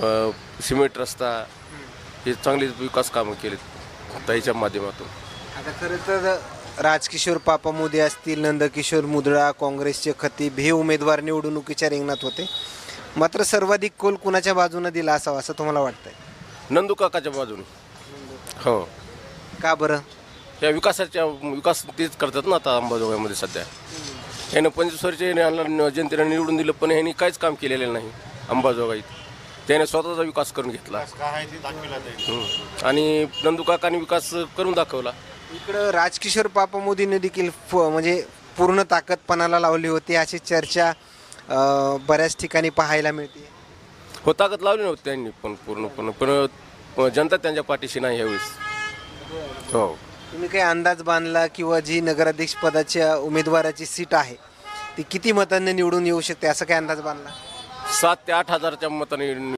अ, cement रस्ता हे चांगले विकास कामं केलेत ताईच्या माध्यमातून. आता खरं तर राजकिशोर पापा मोदी असतील नंदकिशोर मुदळा काँग्रेसचे खतीब हे उमेदवार निवडणुकीच्या रिंगणात होते. मात्र सर्वाधिक कोल कुणाच्या बाजूने दिला असावा असं तुम्हाला वाटतंय? नंदू काकाच्या बाजूने. हो. का बरं? या विकासाच्या विकास तेच करतात ना आता अंबाजोगाईमध्ये सध्या. यानं याने यांना जनतेने निवडून दिलं पण ह्यांनी काहीच काम केलेलं नाही अंबाजोगाईत. त्याने स्वतःचा विकास करून घेतला. आणि नंदू काकाने विकास करून दाखवला. इकडं राजकिशोर पापा मोदीने देखील फ म्हणजे पूर्ण ताकदपणाला लावली होती अशी चर्चा अं, बऱ्याच ठिकाणी पाहायला मिळते. हो ताकद लावली नव्हती त्यांनी पण पूर्णपणे पण पण जनता त्यांच्या पाठीशी नाही यावेळेस. हो. तुम्ही काही अंदाज बांधला किंवा जी नगराध्यक्ष पदाच्या उमेदवाराची सीट आहे ती किती मतांनी निवडून येऊ शकते असं काही अंदाज बांधला? सात ते आठ हजारच्या मताने